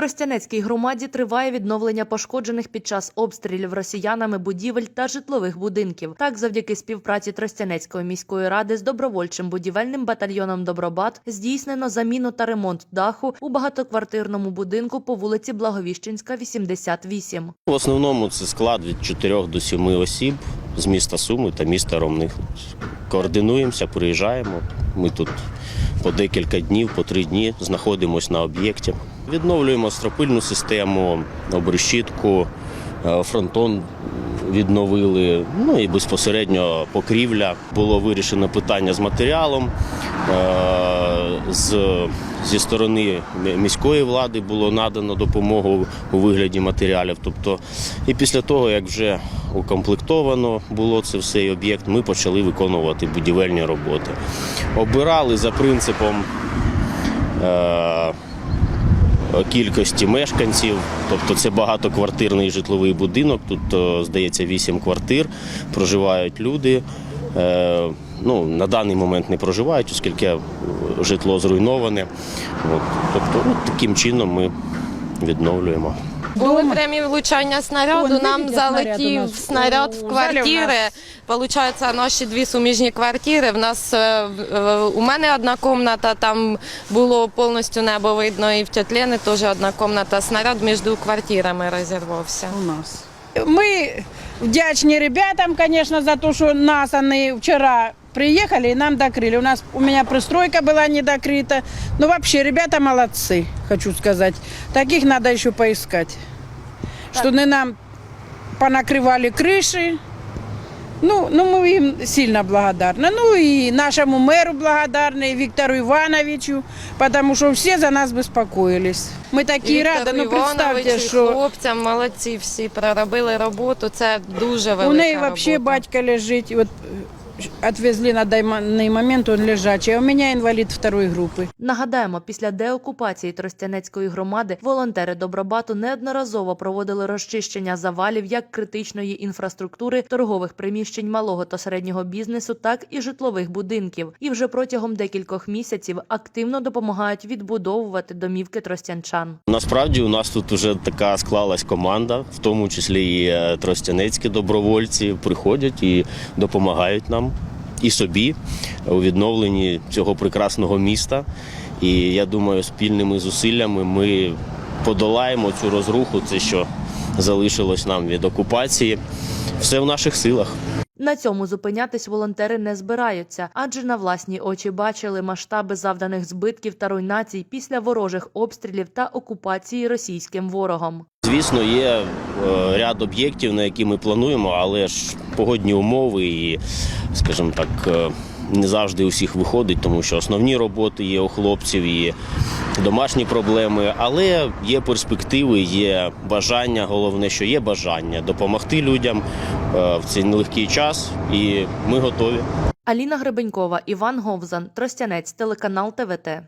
Тростянецькій громаді триває відновлення пошкоджених під час обстрілів росіянами будівель та житлових будинків. Так, завдяки співпраці Тростянецької міської ради з добровольчим будівельним батальйоном Добробат здійснено заміну та ремонт даху у багатоквартирному будинку по вулиці Благовіщенська, 88. В основному це склад від 4 до 7 осіб з міста Суми та міста Ромних. Координуємося, приїжджаємо. Ми тут по декілька днів, по три дні знаходимося на об'єкті. Відновлюємо стропильну систему, обрешітку, е, фронтон відновили. Ну і безпосередньо покрівля. Було вирішено питання з матеріалом. Е, З, зі сторони міської влади було надано допомогу у вигляді матеріалів. Тобто, і після того, як вже укомплектовано було це все і об'єкт, ми почали виконувати будівельні роботи. Обирали за принципом. Е, Кількості мешканців, тобто це багатоквартирний житловий будинок. Тут, е, здається, 8 квартир. Проживають люди. Е, Ну, на даний момент не проживають, оскільки е, житло зруйноване. От, тобто, от таким чином ми відновлюємо. Були прямі влучання снаряду. Вон, Нам видите, снаряд залетів снаряд в квартири. Получається, наші дві суміжні квартири. В нас е, е, у мене одна кімната, там було повністю небо видно, і в Тьотлєни теж одна кімната. Снаряд між квартирами розірвався. у нас. Ми вдячні ребятам, конечно, за то, що нас вони вчора приїхали і нам докрили. У нас у меня пристройка была не докрыта. Ну, вообще, ребята молодцы, хочу сказать. Таких надо еще поискать. Что не нам понакрывали крыши. Ну, ну, мы им сильно благодарны. Ну и нашему мэру благодарны, и Виктору Ивановичу, потому что все за нас беспокоились. Мы такие рады, ну представьте, Івановичу, і что хлопцям молодці всі проробили роботу. Це дуже велика у неї вообще робота. батька лежить, вот э, отвезли на данный момент, он лежачий, а у меня инвалид второй группы. Нагадаємо, після деокупації Тростянецької громади волонтери Добробату неодноразово проводили розчищення завалів як критичної інфраструктури, торгових приміщень малого та середнього бізнесу, так і житлових будинків. І вже протягом декількох місяців активно допомагають відбудовувати домівки тростянчан. Насправді у нас тут вже така склалась команда, в тому числі і е, тростянецькі добровольці приходять і допомагають нам і собі у відновленні цього прекрасного міста. І я думаю, спільними зусиллями ми подолаємо цю розруху, це що залишилось нам від окупації. Все в наших силах. На цьому зупинятись волонтери не збираються, адже на власні очі бачили масштаби завданих збитків та руйнацій після ворожих обстрілів та окупації російським ворогом. Звісно, є е, ряд об'єктів, на які ми плануємо, але ж погодні умови і, скажімо так, е, не завжди усіх виходить, тому що основні роботи є у хлопців, і домашні проблеми. Але є перспективи, є бажання. Головне, що є бажання допомогти людям е, в цей нелегкий час, і ми готові. Аліна Гребенькова, Іван Говзан, Тростянець, телеканал ТВТ.